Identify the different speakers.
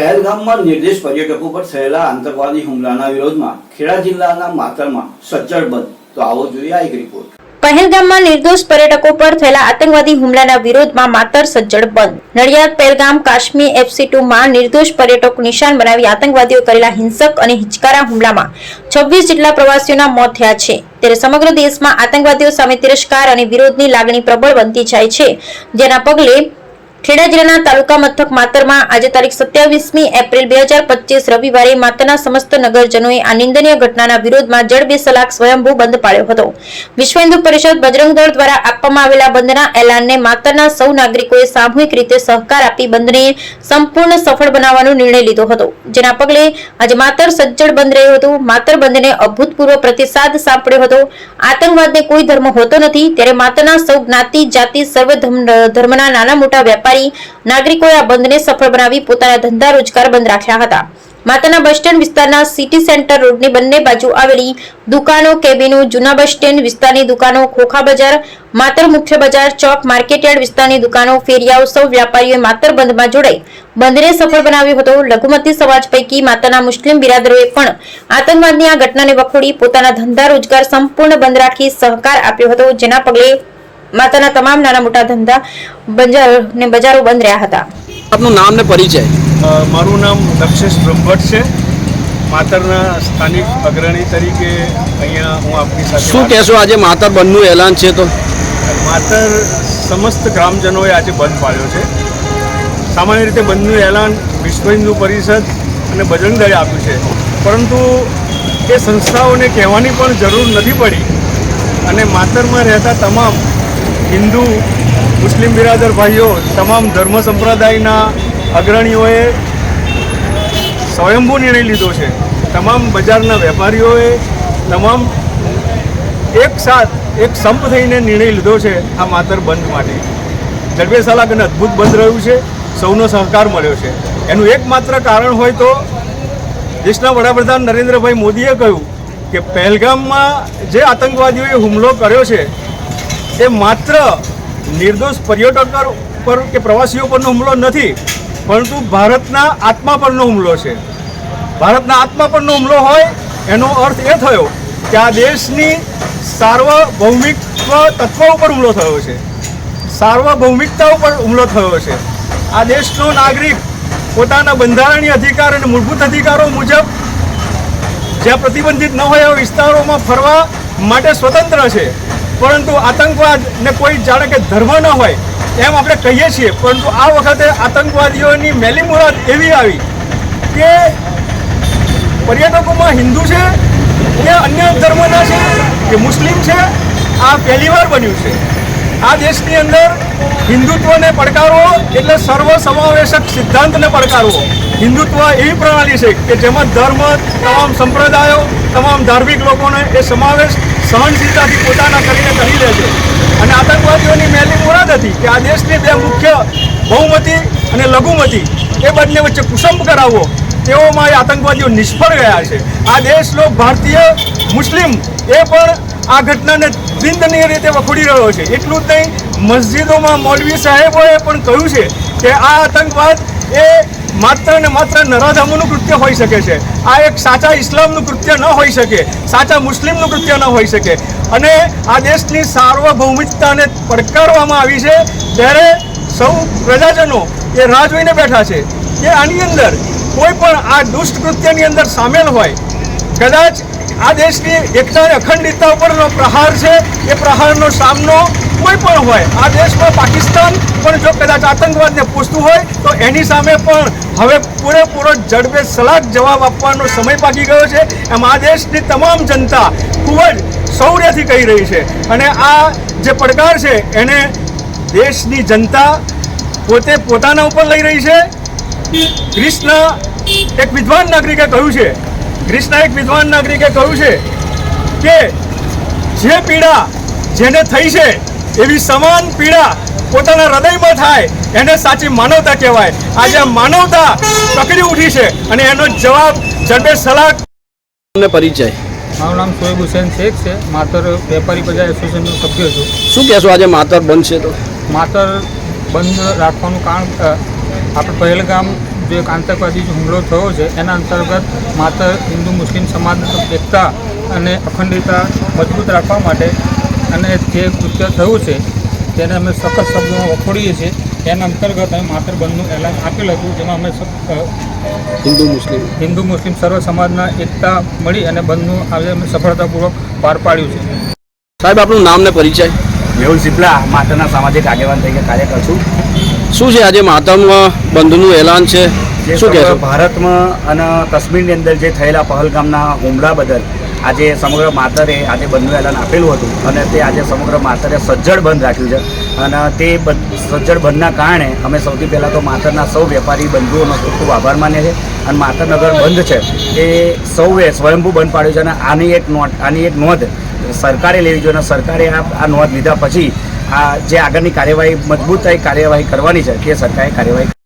Speaker 1: પહેલગામમાં નિર્દેશ પર્યટકો પર થયેલા આતંકવાદી હુમલાના વિરોધમાં ખેડા જિલ્લાના માતરમાં સજ્જડ બંધ. તો આવો જોઈએ આ એક રિપોર્ટ
Speaker 2: પહેલગામમાં નિર્દોષ પર્યટકો પર થયેલા આતંકવાદી હુમલાના વિરોધમાં માતર સજ્જડ બંધ. નડિયાદ, પહેલગામ, કાશ્મીર એફસી ટુમાં નિર્દોષ પર્યટક નિશાન બનાવી આતંકવાદીઓ કરેલા હિંસક અને હિચકારા હુમલામાં છવ્વીસ જેટલા પ્રવાસીઓના મોત થયા છે. ત્યારે સમગ્ર દેશમાં આતંકવાદીઓ સામે તિરસ્કાર અને વિરોધની લાગણી પ્રબળ બનતી જાય છે. જેના પગલે ખેડા જિલ્લાના તાલુકા મથક માતરમાં આજે તારીખ સત્યાવીસમી એપ્રિલ બે હજાર પચીસ રવિવારે માતરના સમસ્ત નગરજનોએ આ નિંદનીય ઘટનાના વિરોધમાં જળ બે સલાક સ્વયંભૂ બંધ પાડ્યો હતો. વિશ્વ હિન્દુ પરિષદ બજરંગ દળ દ્વારા આપવામાં આવેલા બંધના એલાનને માતરના સૌ નાગરિકોએ સામૂહિક રીતે સહકાર આપી બંધને સંપૂર્ણ સફળ બનાવવાનો નિર્ણય લીધો હતો. જેના પગલે આજે માતર સજ્જડ બંધ રહ્યું હતું. માતર બંધને અભૂતપૂર્વ પ્રતિસાદ સાંપડ્યો હતો. આતંકવાદને કોઈ ધર્મ હોતો નથી. ત્યારે માતરના સૌ જ્ઞાતિ, જાતિ, સર્વ ધર્મના નાના મોટા વેપારી નાગરિકોએ આ બંધને સફળ બનાવી પોતાના ધંધા રોજગાર બંધ રાખ્યા હતા. માતાના બસ સ્ટેન્ડ વિસ્તારના સિટી સેન્ટર રોડની બંને બાજુ આવેલી દુકાનો, કેબિનો, જૂના બસ સ્ટેન્ડ વિસ્તારની દુકાનો, ખોખા બજાર, માતર મુખ્ય બજાર, ચોક માર્કેટયાર્ડ વિસ્તારની દુકાનો, ફેરિયાઓ, સૌ વ્યાપારીઓએ માતર બંધમાં જોડાઈ. બંધને સફળ બનાવ્યો હતો. લઘુમતી સમાજ પૈકી માતાના મુસ્લિમ બિરાદરોએ પણ આતંકવાદની આ ઘટનાને વખોડી પોતાના ધંધા રોજગાર સંપૂર્ણ બંધ રાખી સહકાર આપ્યો હતો, જેના પગલે માતાના તમામ નાના મોટા ધંધા બજાર ને બજારો બંધ રહ્યા હતા.
Speaker 3: આપનું નામ ને પરિચય.
Speaker 4: મારું નામ દક્ષેશ બ્રહ્મભટ્ટ છે. માતરના સ્થાનિક અગ્રણી તરીકે અહીંયા હું આપની સાથે
Speaker 3: શું કહેશો? આજે માતર બંધનું એલાન છે તો?
Speaker 4: માતર સમસ્ત ગ્રામજનોએ આજે બંધ પાડ્યો છે. સામાન્ય રીતે બંધનું એલાન વિશ્વ હિન્દુ પરિષદ અને બજરંગ દળે આપ્યું છે. પરંતુ એ સંસ્થાઓને કહેવાની પણ જરૂર નથી પડી. અને માતરમાં રહેતા તમામ હિન્દુ મુસ્લિમ બિરાદર ભાઈઓ તમામ ધર્મ સંપ્રદાયના અગ્રણીઓએ સ્વયંભૂ નિર્ણય લીધો છે. તમામ બજારના વેપારીઓએ તમામ એક સાથ, એક સંપ થઈને નિર્ણય લીધો છે આ માતર બંધ માટે. જડબે અને અદ્ભુત બંધ રહ્યું છે. સૌનો સહકાર મળ્યો છે. એનું એકમાત્ર કારણ હોય તો દેશના વડાપ્રધાન નરેન્દ્રભાઈ મોદીએ કહ્યું કે પહેલગામમાં જે આતંકવાદીઓએ હુમલો કર્યો છે, એ માત્ર નિર્દોષ પર્યટકો પર કે પ્રવાસીઓ પરનો હુમલો નથી પરંતુ ભારતના આત્મા પરનો હુમલો છે. ભારતના આત્મા પરનો હુમલો હોય, એનો અર્થ એ થયો કે આ દેશની સાર્વભૌમિકત્વ તત્વ ઉપર હુમલો થયો છે. સાર્વભૌમિકતા ઉપર હુમલો થયો છે. આ દેશનો નાગરિક પોતાના બંધારણીય અધિકાર અને મૂળભૂત અધિકારો મુજબ જ્યાં પ્રતિબંધિત ન હોય એવા વિસ્તારોમાં ફરવા માટે સ્વતંત્ર છે. પરંતુ આતંકવાદ ને કોઈ જાણે કે ધર્મ ન હોય એમ આપણે કહીએ છીએ, પરંતુ આ વખતે આતંકવાદીઓની મેલી મુરાદ એવી આવી કે પર્યટકોમાં હિન્દુ છે કે અન્ય ધર્મના છે, કે મુસ્લિમ છે, આ પહેલીવાર બન્યું છે. આ દેશની અંદર હિન્દુત્વને પડકારવો એટલે સર્વસમાવેશક સિદ્ધાંતને પડકારવો. હિન્દુત્વ એવી પ્રણાલી છે કે જેમાં ધર્મ, તમામ સંપ્રદાયો, તમામ ધાર્મિક લોકોને એ સમાવેશ સહનશીલતાથી પોતાના કરીને કરી લે છે અને આતંકવાદીઓની મેલી મુરાદ હતી કે આ દેશની બે મુખ્ય બહુમતી અને લઘુમતી એ બંને વચ્ચે કુસંભ કરાવવો, તેઓમાં એ આતંકવાદીઓ નિષ્ફળ ગયા છે. આ દેશનો ભારતીય મુસ્લિમ એ પણ આ ઘટનાને નિંદનીય રીતે વખોડી રહ્યો છે. એટલું જ નહીં, મસ્જિદોમાં મૌલવી સાહેબોએ પણ કહ્યું છે કે આ આતંકવાદ એ માત્ર ને માત્ર નરાધામોનું કૃત્ય હોઈ શકે છે. આ એક સાચા ઇસ્લામનું કૃત્ય ન હોઈ શકે, સાચા મુસ્લિમનું કૃત્ય ન હોઈ શકે. અને આ દેશની સાર્વભૌમિકતાને પડકારવામાં આવી છે ત્યારે સૌ પ્રજાજનો એ રાહ જોઈને બેઠા છે કે આની અંદર કોઈ પણ આ દુષ્ટ કૃત્યની અંદર સામેલ હોય, કદાચ આ દેશની એકતા અને અખંડિતતા ઉપરનો પ્રહાર છે, એ પ્રહારનો સામનો કોઈ પણ હોય, આ દેશમાં પાકિસ્તાન પણ જો કદાચ આતંકવાદને પૂછતું હોય, તો એની સામે પણ હવે પૂરેપૂરો જડબે સલાહ જવાબ આપવાનો સમય પાકી ગયો છે. એમ આ દેશની તમામ જનતા ખૂબ જ શૌર્યથી કહી રહી છે. અને આ જે પડકાર છે, એને દેશની જનતા પોતે પોતાના ઉપર લઈ રહી છે. ગ્રીસના એક વિદ્વાન નાગરિકે કહ્યું છે, ગ્રીસના એક વિદ્વાન નાગરિકે કહ્યું છે કે જે પીડા જેને થઈ છે એવી સમાન પીડા પોતાના હૃદયમાં થાય એને સાચી માનવતા કહેવાય. આજે આ માનવતા પકડી ઉઠી છે અને એનો જવાબ ઝડપે સલાહ
Speaker 3: પરિચય.
Speaker 5: મારું નામ સોએબ હુસેન શેખ છે. માતર વેપારી બજાર એસોસિએશનનો સભ્ય છું.
Speaker 3: શું કહેશો આજે માતર બંધ છે તો?
Speaker 5: માતર બંધ રાખવાનું કારણ આપણે પહેલગામ જે એક આતંકવાદી જે હુમલો થયો છે એના અંતર્ગત માત્ર હિન્દુ મુસ્લિમ સમાજ એકતા અને અખંડિતતા મજબૂત રાખવા માટે અને જે કૃત્ય થયું છે તેને અમે સખત શબ્દોમાં વખોડીએ છીએ. તેના અંતર્ગત અમે માતર બંધનું એલાન આપેલું હતું જેમાં અમે
Speaker 3: હિન્દુ મુસ્લિમ.
Speaker 5: હિન્દુ મુસ્લિમ સર્વ સમાજના એકતા મળી અને બંધનું આજે અમે સફળતાપૂર્વક પાર પાડ્યું છે.
Speaker 3: સાહેબ આપનું નામ ને પરિચય?
Speaker 6: મેહુલ સિપલા માતાના સામાજિક આગેવાન તરીકે કાર્ય કરું છું.
Speaker 3: શું છે આજે માતરમાં બંધનું એલાન છે? શું કહેશો
Speaker 6: ભારતમાં અને કાશ્મીરની અંદર જે થયેલા પહલગામના હુમલા બદલ આજે સમગ્ર માતરે આજે બંધનું એલાન આપેલું હતું અને તે આજે સમગ્ર માતરે સજ્જડ બંધ રાખ્યું છે. અને તે સજ્જડ બંધના કારણે અમે સૌથી પહેલાં તો માતરના સૌ વેપારી બંધુઓનો ખૂબ ખૂબ આભાર માનીએ છીએ. અને માતરનગર બંધ છે. એ સૌએ સ્વયંભૂ બંધ પાડ્યું છે અને આની એક નોટ આની એક નોંધ સરકારે લેવી જોઈએ અને સરકારે આ નોંધ લીધા પછી આ જે આગળની કાર્યવાહી મજબૂતાઈ કાર્યવાહી કરવાની છે તે સરકારે કાર્યવાહી